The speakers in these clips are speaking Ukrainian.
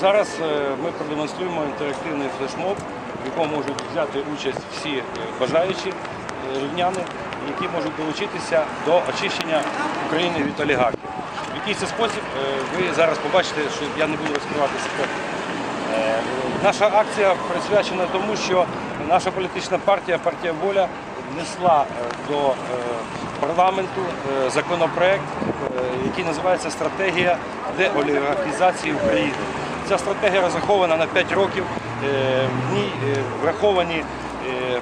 Зараз е, ми продемонструємо інтерактивний флешмоб, в якому можуть взяти участь всі е, бажаючі е, рівняни, які можуть долучитися до очищення України від олігархів. В який це спосіб ви зараз побачите, що я не буду розкривати секрет. Наша акція присвячена тому, що наша політична партія, партія Воля, внесла до парламенту законопроект, який називається Стратегія деолігархізації України. Ця стратегія розрахована на 5 років. Е, В ній е, враховані е,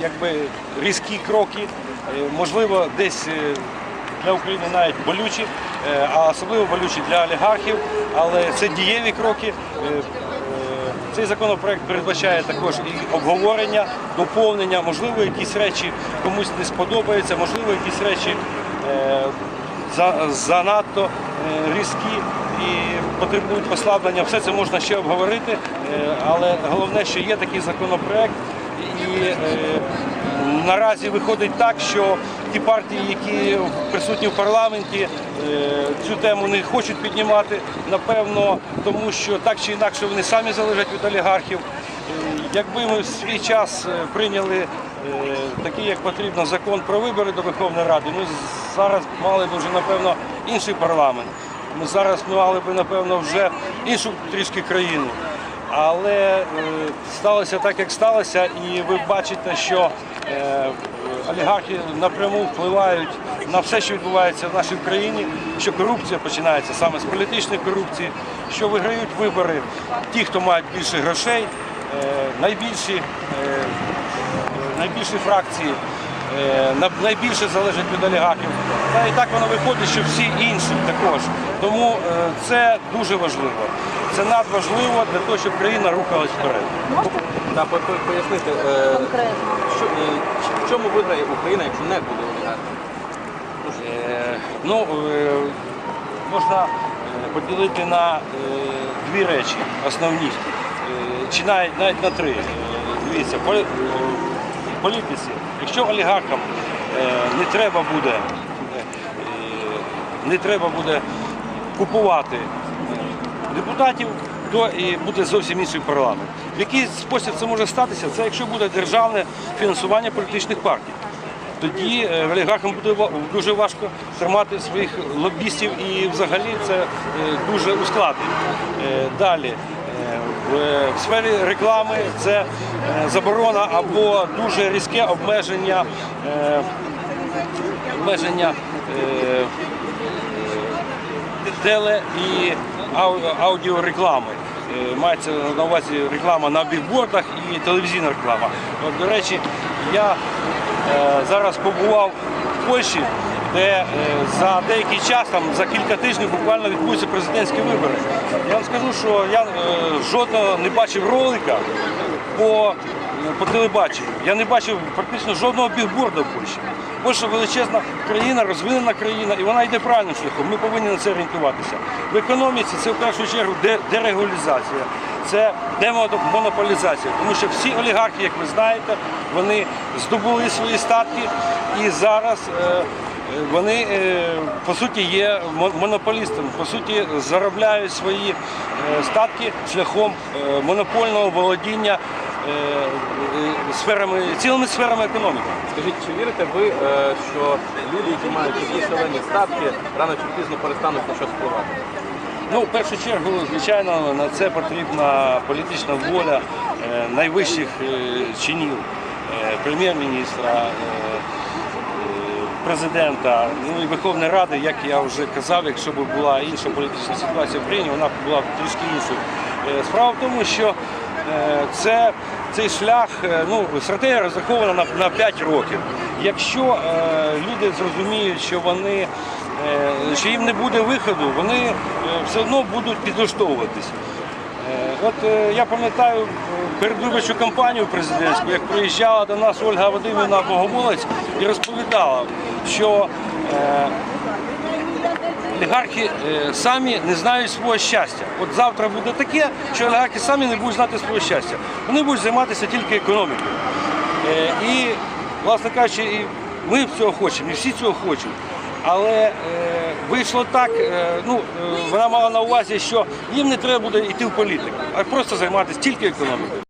якби різкі кроки, можливо, десь для України навіть болючі, а особливо болючі для олігархів, але це дієві кроки. Цей законопроект передбачає також і обговорення, доповнення, можливо, якісь речі комусь не сподобаються, можливо, якісь речі занадто е, різкі і потребують послаблення. Все це можна ще обговорити, е, але головне, що є такий законопроект. І е, наразі виходить так, що ті партії, які присутні в парламенті, цю тему не хочуть піднімати, напевно, тому що так чи інакше вони самі залежать від олігархів. Якби ми в свій час прийняли такий, як потрібно, закон про вибори до Верховної Ради, ми зараз мали б вже, напевно, інший парламент. Ми зараз мали б, напевно, вже іншу трішки країну. Але е, сталося так, як сталося, і ви бачите, що е, олігархи напряму впливають на все, що відбувається в нашій країні, що корупція починається саме з політичної корупції, що виграють вибори ті, хто мають більше грошей, е, найбільші, е, найбільші фракції. Е, на- Найбільше залежить від олігархів. Та і так воно виходить, що всі інші також. Тому е, це дуже важливо. Це надважливо для того, щоб країна рухалась вперед. Можете Та по- по- пояснити, е, конкретно? що, е, в чому виграє Україна, якщо не буде олігархів? Е, Ну, е, можна поділити на е, дві речі основні, Е, чи навіть, навіть на три. Дивіться, політиці, якщо олігархам е, не треба буде, е, не треба буде купувати депутатів, то і буде зовсім інший парламент. В який спосіб це може статися? Це якщо буде державне фінансування політичних партій. Тоді е, олігархам буде дуже важко тримати своїх лобістів і взагалі це дуже ускладнить. Далі. Е, В в сфері реклами це е, заборона або дуже різке обмеження, е, обмеження е, теле і аудіореклами. Е, Мається на увазі реклама на бігбордах і телевізійна реклама. От, до речі, я е, зараз побував в Польщі, де е, за деякий час, там, за кілька тижнів буквально відбудуться президентські вибори. Я вам скажу, що я е, жодного не бачив ролика по, по телебаченню. Я не бачив практично жодного бігборда в Польщі. Польща величезна країна, розвинена країна, і вона йде правильним шляхом. Ми повинні на це орієнтуватися. В економіці це в першу чергу дерегулізація, це демонополізація. Тому що всі олігархи, як ви знаєте, вони здобули свої статки і зараз. Вони е, по суті є мо- монополістами, по суті заробляють свої е, статки шляхом е, монопольного володіння сферами, цілими сферами економіки. Скажіть, чи вірите ви, що люди, які мають такі шалені статки, рано чи пізно перестануть на щось впливати? Ну, в першу чергу, звичайно, на це потрібна політична воля найвищих чинів прем'єр-міністра, президента, ну і Верховної Ради, як я вже казав, якщо б була інша політична ситуація в країні, вона б була б трішки іншою. Е, Справа в тому, що е, це, цей шлях, е, ну, стратегія розрахована на, на 5 років. Якщо е, люди зрозуміють, що вони е, що їм не буде виходу, вони все одно будуть підлаштовуватись. Е, От я пам'ятаю передвиборчу кампанію президентську, як приїжджала до нас Ольга Вадимівна Богомолець і розповідала, що е, олігархи е, самі не знають свого щастя. От завтра буде таке, що олігархи самі не будуть знати свого щастя. Вони будуть займатися тільки економікою. Е, І, власне кажучи, і ми цього хочемо, і всі цього хочуть. Але вийшло так. Ну, вона мала на увазі, що їм не треба буде йти в політику, а просто займатися тільки економікою.